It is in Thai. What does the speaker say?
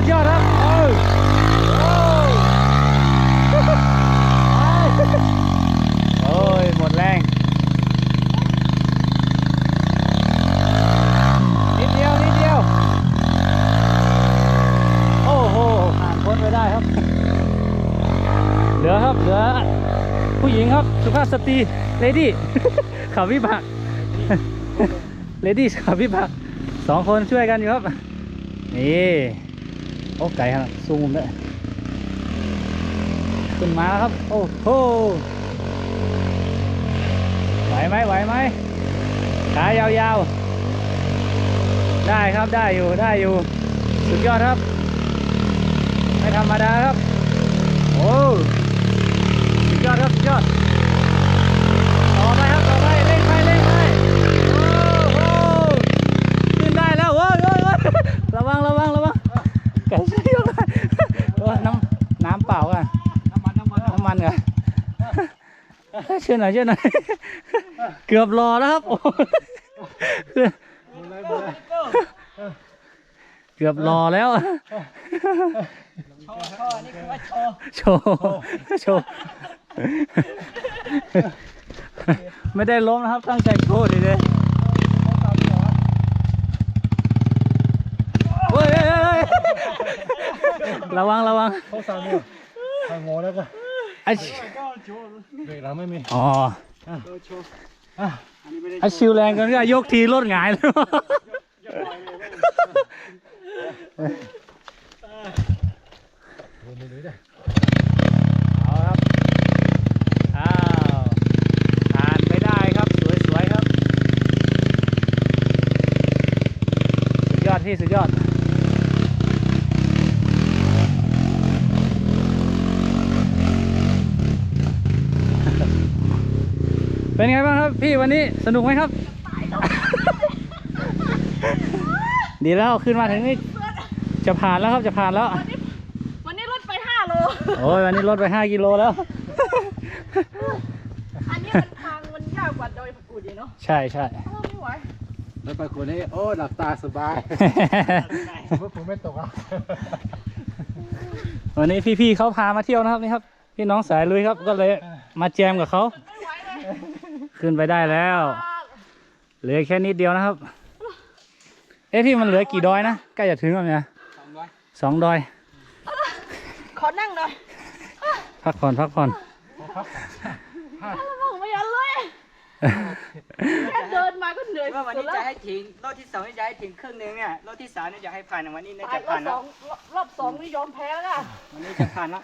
ดยอดครับโอ้ยโอ้ยหมดแรงนิดเดียวนิดเดียว โอ้โหผ่านพ้นไปได้ครับ เหลือครับเหลือผู้หญิงครับ สุภาพสตรีเลดี้ขับวิบากเลดี้ขับวิบากสองคนช่วยกันอยู่ครับ นี่ โอ้ไก่ครับซูมเลยขึ้นมาแล้วครับ โอ้โหไหวไหมไหวไหมขายาวๆ ได้ครับได้อยู่ได้อยู่ สุดยอดครับ ไม่ธรรมดาครับ โอ้สุดยอดครับสุดยอดต่อไปครับต่อไปเร่งไปเร่งไปโอ้โหขึ้นได้แล้วโว้ยโว้ยโว้ยระวังระวังระวังไก่ช่วยยกหน่อยโอ้ย น้ำน้ำเปล่าอะน้ำมันน้ำมันน้ำมันเหรอเชื่อหน่อยเชื่อหน่อยเกือบรอแล้วครับโอ้ยเกือบรอแล้วโชว์โชว์นี่คือว่าโชว์โชว์โชว์ไม่ได้ล้มนะครับตั้งใจโชว์ดีเลยเฮ้ยเฮ้ยเฮ้ยเฮ้ย ระวังระวังเขาสั่งเนี่ยสั่งงอแล้วก็ไอ้เบรกหลังไม่มีอ๋อโชว์อันนี้ไม่ได้ไอ้ชิวแรงกันก็ยกทีรถหงายเลยดูมือเลยได้เอาครับอ้าวผ่านไปได้ครับสวยๆครับ สุดยอดพี่สุดยอด เป็นไงบ้างครับพี่วันนี้สนุกไหมครับ ดีแล้วขึ้นมาถึงนี่จะผ่านแล้วครับจะผ่านแล้ว วันนี้ลดไป5โล โอ้ยวันนี้ลดไป5กิโลแล้ว อันนี้มันทางมันยากกว่าดอยผักกูดอีกเนาะใช่ใช่เออไม่ไหวแล้วไปคนนี้โอ้หลับตาสบายผมว่าผมไม่ตกอะวันนี้พี่ๆเขาพามาเที่ยวนะครับนี่ครับ พี่น้องสายลุยครับก็เลยมาแจมกับเขาไม่ไหวเลย ขึ้นไปได้แล้วเหลือแค่นิดเดียวนะครับ เอ๊ะพี่มันเหลือกี่ดอยนะใกล้จะถึงแล้วเนี่ยสองร้อยสองดอย ขอนั่งหน่อยพักผ่อนพักผ่อนมองไม่ยันเลยแค่เดินมาก็เหนื่อยว่าวันสุนี้ดแล้จะวให้ถึงรอบที่สองนี่จะให้ถึงครึ่งนึงเนี่ยรอบที่สามเนี่ยจะให้ผ่านวันนี้น่าตายจะรอผ่าบนสแล้อวงรอบสองนี่ยอมแพ้แล้วค่ะวันนี้จะผ่านแล้ว